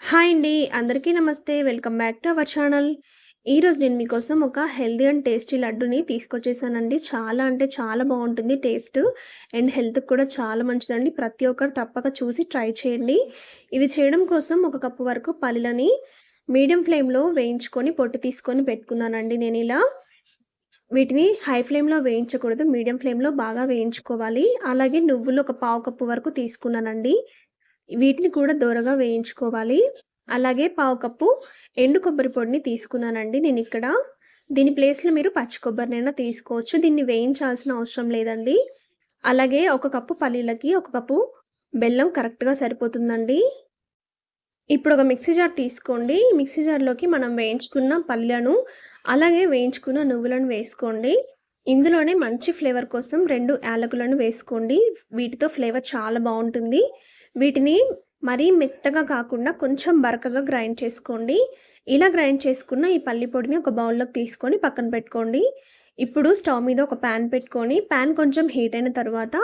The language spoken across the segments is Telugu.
హాయ్ అండి. అందరికీ నమస్తే. Welcome back to our channel. ఈరోజు నేను మీకోసం ఒక హెల్దీ అండ్ టేస్టీ లడ్డుని తీసుకొచ్చేసానండి. చాలా అంటే చాలా బాగుంటుంది టేస్ట్. అండ్ హెల్త్‌కి కూడా చాలా మంచిదండి. ప్రతి ఒక్కరు తప్పక చూసి ట్రై చేయండి. ఇది చేయడం కోసం ఒక కప్పు వరకు పల్లీలని మీడియం ఫ్లేమ్‌లో వేయించుకొని పొట్టు తీసుకొని పెట్టుకున్నానండి ఇలా వీటిని హై ఫ్లేమ్‌లో వేయించకూడదు. మీడియం ఫ్లేమ్‌లో బాగా వేయించుకోవాలి. అలాగే నువ్వులు ఒక పావు కప్పు వరకు తీసుకున్నానండి. వీటిని కూడా దోరగా వేయించుకోవాలి. అలాగే పావు కప్పు ఎండు కొబ్బరి పొడిని తీసుకున్నానండి నేను ఇక్కడ దీని ప్లేస్‌లో మీరు పచ్చి కొబ్బరినైనా తీసుకోవచ్చు. దీన్ని వేయించాల్సిన అవసరం లేదండి. అలాగే ఒక కప్పు పల్లీలకి ఒక కప్పు బెల్లం కరెక్ట్‌గా సరిపోతుందండి. ఇప్పుడు ఒక మిక్సీ జార్ తీసుకోండి. మిక్సీ జార్‌లోకి మనం వేయించుకున్న పళ్ళను అలాగే వేయించుకున్న నువ్వులను వేసుకోండి. ఇందులోనే మంచి ఫ్లేవర్ కోసం రెండు యాలకులను వేసుకోండి. వీటితో ఫ్లేవర్ చాలా బాగుంటుంది వీటిని మరీ మెత్తగా కాకుండా కొంచెం బరకగా గ్రైండ్ చేసుకోండి. ఇలా గ్రైండ్ చేసుకున్న ఈ పల్లి పొడిని ఒక బౌల్‌లోకి తీసుకొని పక్కన పెట్టుకోండి. ఇప్పుడు స్టవ్ మీద ఒక పాన్ పెట్టుకొని పాన్ కొంచెం హీట్ అయిన తర్వాత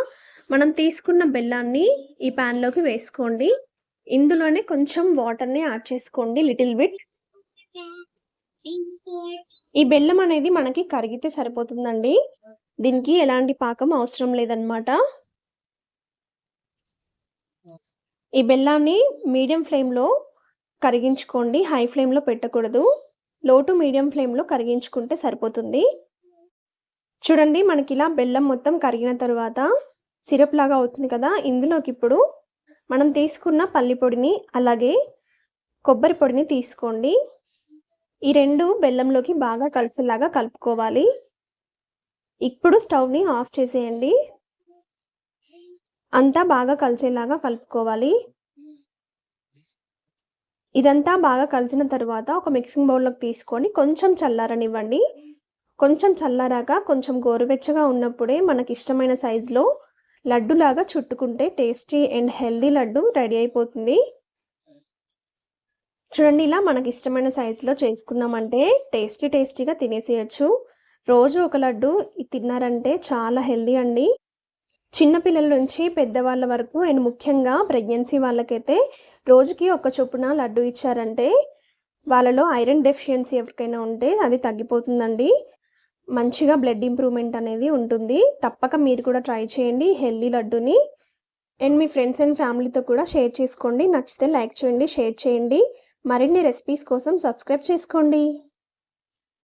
మనం తీసుకున్న బెల్లాన్ని ఈ పాన్‌లోకి వేసుకోండి. ఇందులోనే కొంచెం వాటర్‌ని యాడ్ చేసుకోండి లిటిల్ బిట్. ఈ బెల్లం అనేది మనకి కరిగితే సరిపోతుందండి. దీనికి ఎలాంటి పాకం అవసరం లేదనమాట. ఈ బెల్లాన్ని మీడియం ఫ్లేమ్‌లో కరిగించుకోండి. హై ఫ్లేమ్‌లో పెట్టకూడదు. లో టు మీడియం ఫ్లేమ్‌లో కరిగించుకుంటే సరిపోతుంది. చూడండి మనకి ఇలా బెల్లం మొత్తం కరిగిన తర్వాత సిరప్ లాగా అవుతుంది కదా! ఇందులోకి ఇప్పుడు మనం తీసుకున్న పల్లి పొడిని, అలాగే కొబ్బరి పొడిని తీసుకోండి. ఈ రెండు బెల్లంలోకి బాగా కలిసేలాగా కలుపుకోవాలి. ఇప్పుడు స్టవ్‌ని ఆఫ్ చేసేయండి. అంతా బాగా కలిసేలాగా కలుపుకోవాలి. ఇదంతా బాగా కలిసిన తర్వాత ఒక మిక్సింగ్ బౌల్‌లోకి తీసుకొని కొంచెం చల్లారనివ్వండి. కొంచెం చల్లారాక కొంచెం గోరువెచ్చగా ఉన్నప్పుడే మనకి ఇష్టమైన సైజులో లడ్డులాగా చుట్టుకుంటే tasty and healthy laddu ready అయిపోతుంది. చూడండి ఇలా మనకి ఇష్టమైన సైజులో చేసుకున్నామంటే టేస్టీ టేస్టీగా తినేసేయచ్చు రోజు ఒక లడ్డు తిన్నారంటే చాలా హెల్దీ అండి. చిన్న పిల్లల నుంచి పెద్దవాళ్ళ వరకు అండ్ ముఖ్యంగా ప్రెగ్నెన్సీ వాళ్ళకైతే రోజుకి ఒక చొప్పున లడ్డు ఇచ్చారంటే వాళ్ళలో ఐరన్ డెఫిషియన్సీ ఎవరికైనా ఉంటే అది తగ్గిపోతుందండి. మంచిగా బ్లడ్ ఇంప్రూవ్‌మెంట్ అనేది ఉంటుంది. తప్పక మీరు కూడా ట్రై చేయండి హెల్దీ లడ్డుని అండ్ మీ ఫ్రెండ్స్ అండ్ ఫ్యామిలీతో కూడా షేర్ చేసుకోండి. నచ్చితే లైక్ చేయండి, షేర్ చేయండి. మరిన్ని రెసిపీస్ కోసం సబ్స్క్రైబ్ చేసుకోండి.